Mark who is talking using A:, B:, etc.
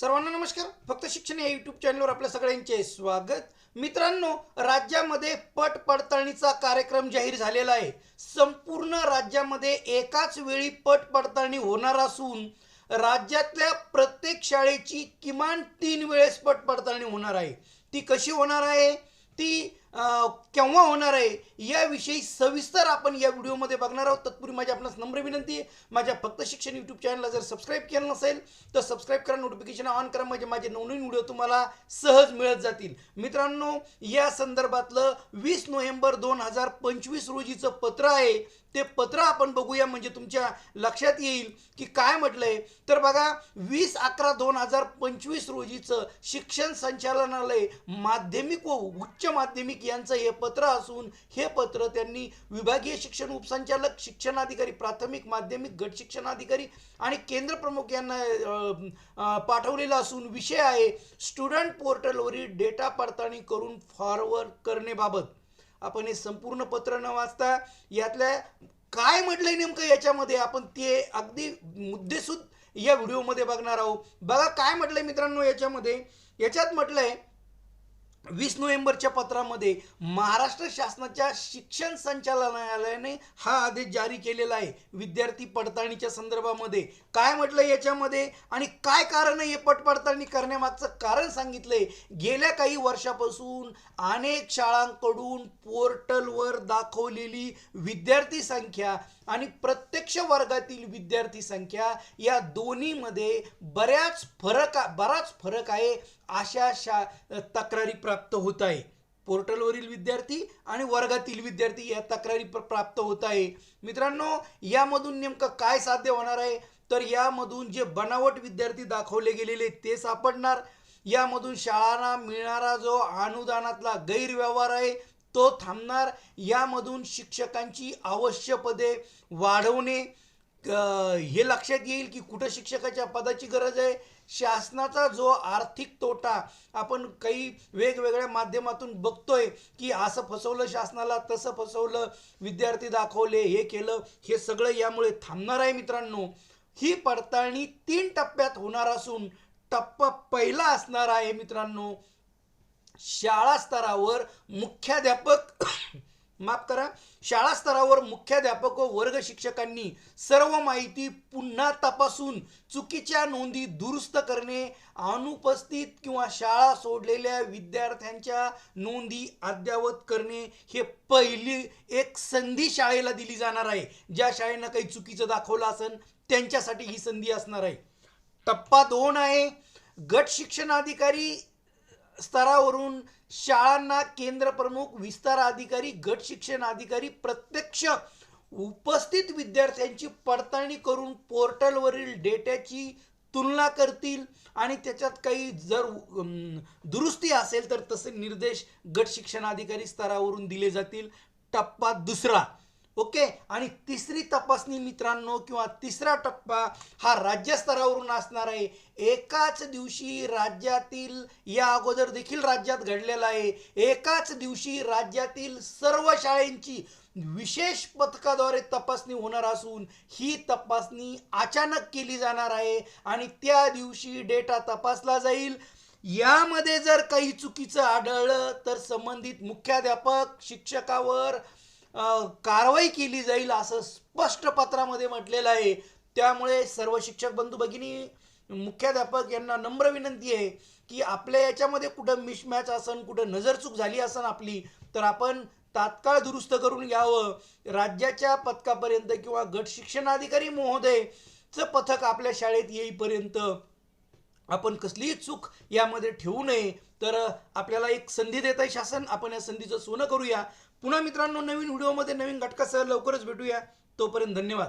A: सर्वांना नमस्कार. फक्त शिक्षण या यूट्यूब चॅनलवर आपल्या सगळ्यांचे स्वागत. मित्रांनो राज्यामध्ये पट पडताळणीचा कार्यक्रम जाहीर झालेला आहे. संपूर्ण राज्यामध्ये एकाच वेळी पट पडताळणी होणार असून राज्यातल्या प्रत्येक शाळेची किमान तीन वेळेस पट पडताळणी होणार आहे. ती कशी होणार आहे? ती केव्हा होणार आहे? याविषयी सविस्तर आपण या व्हिडिओमध्ये बघणार आहोत. तत्पूर्वी माझी आपणास नम्र विनंती आहे. माझ्या फक्त शिक्षण यूट्यूब चॅनलला जर सबस्क्राईब केलं नसेल तर सबस्क्राईब करा नोटिफिकेशन ऑन करा. म्हणजे माझे नवनवीन व्हिडिओ तुम्हाला सहज मिळत जातील. मित्रांनो या संदर्भातलं वीस नोव्हेंबर दोन हजार पंचवीस रोजीचं पत्र आहे. ते पत्र आपण बघूया. म्हणजे तुमच्या लक्षात येईल की काय म्हटलंय. तर बघा वीस अकरा दोन हजार पंचवीस रोजीचं शिक्षण संचालनालय माध्यमिक व उच्च माध्यमिक यांचं हे पत्र असून हे पत्र त्यांनी विभागीय शिक्षण उपसंचालक शिक्षणाधिकारी प्राथमिक माध्यमिक गट शिक्षणाधिकारी आणि केंद्र प्रमुख यांना पाठवलेलं असून विषय आहे स्टुडंट पोर्टलवरील डेटा पडताळणी करून फॉरवर्ड करणेबाबत आपण हे संपूर्ण पत्र न वाचता यातल्या काय म्हटलंय नेमकं याच्यामध्ये आपण ते अगदी मुद्देसूद या व्हिडिओमध्ये बघणार आहोत. बघा काय म्हटलंय मित्रांनो याच्यामध्ये. याच्यात म्हटलंय वीस नोव्हेंबरच्या पत्रामध्ये महाराष्ट्र शासनाच्या शिक्षण संचालनालयाने हा आदेश जारी केलेला आहे. विद्यार्थी पडताळणीच्या संदर्भामध्ये काय म्हटलं याच्यामध्ये? आणि काय कारण आहे हे पट पडताळणी करण्यामागचं कारण सांगितलंय? गेल्या काही वर्षापासून अनेक शाळांकडून पोर्टलवर दाखवलेली विद्यार्थी संख्या आणि प्रत्यक्ष वर्गातील विद्यार्थी संख्या या दोन्हीमध्ये बऱ्याच फरक बराच फरक आहे अशा शा तक्रारी प्राप्त होत आहे. पोर्टलवरील विद्यार्थी आणि वर्गातील विद्यार्थी या तक्रारी प्राप्त होत आहे. मित्रांनो यामधून नेमकं काय साध्य होणार आहे? तर यामधून जे बनावट विद्यार्थी दाखवले गेलेले ते सापडणार. यामधून शाळांना मिळणारा जो अनुदानातला गैरव्यवहार आहे तो थांबणार. यामधून शिक्षकांची आवश्यक पदे वाढवणे हे लक्षात येईल की कुठं शिक्षकाच्या पदाची गरज आहे. शासनाचा जो आर्थिक तोटा आपण काही वेगवेगळ्या माध्यमातून बघतोय की असं फसवलं शासनाला तसं फसवलं विद्यार्थी दाखवले हे केलं हे सगळं यामुळे थांबणार आहे मित्रांनो. ही पडताळणी तीन टप्प्यात होणार असून टप्पा पहिला असणार आहे मित्रांनो. शाळा स्तरावर मुख्याध्यापक माफ करा शाळा स्तरावर मुख्याध्यापक व वर्ग शिक्षकांनी सर्व माहिती पुन्हा तपासून चुकीच्या नोंदी दुरुस्त करणे अनुपस्थित किंवा शाळा सोडलेल्या विद्यार्थ्यांच्या नोंदी अद्ययावत करणे हे पहिली एक संधी शाळेला दिली जाणार आहे. ज्या शाळेनं काही चुकीचं दाखवलं असेल त्यांच्यासाठी ही संधी असणार आहे. टप्पा दोन आहे गट शिक्षणाधिकारी स्तरावरून शाळांना केंद्र प्रमुख विस्तार अधिकारी गट शिक्षण अधिकारी प्रत्यक्ष उपस्थित विद्यार्थ्यांची पडताळणी करून पोर्टलवरील डेट्याची तुलना करतील आणि त्याच्यात काही जर दुरुस्ती असेल तर तसे निर्देश गट शिक्षणाधिकारी स्तरावरून दिले जातील. टप्पा दुसरा ओके? आणि तिसरी तपासणी मित्रांनो किंवा तिसरा टप्पा हा राज्यस्तरावरून असणार आहे. एकाच दिवशी राज्यातील या अगोदर देखील राज्यात घडलेला आहे. एकाच दिवशी राज्यातील सर्व शाळेंची विशेष पथकाद्वारे तपासणी होणार असून ही तपासणी अचानक केली जाणार आहे आणि त्या दिवशी डेटा तपासला जाईल. यामध्ये जर काही चुकीचं आढळलं तर संबंधित मुख्याध्यापक शिक्षकावर कारवाई केली जाईल असं स्पष्ट पत्रामध्ये म्हटलेलं आहे. त्यामुळे सर्व शिक्षक बंधू भगिनी मुख्याध्यापक यांना नम्र विनंती आहे की आपल्या याच्यामध्ये कुठं मिसमॅच असन कुठं नजरचूक झाली असन आपली तर आपण तात्काळ दुरुस्त करून घ्यावं. राज्याच्या पथकापर्यंत किंवा गट शिक्षणाधिकारी महोदयचं पथक आपल्या शाळेत येईपर्यंत आपण कसलीही चूक यामध्ये ठेवू नये. तर आपल्याला एक संधी देत आहे शासन आपण या संधीचं सोनं करूया. पुन्हा मित्रांनो नवीन व्हिडिओमध्ये नवीन घटकासह लवकरच भेटूया. तोपर्यंत धन्यवाद.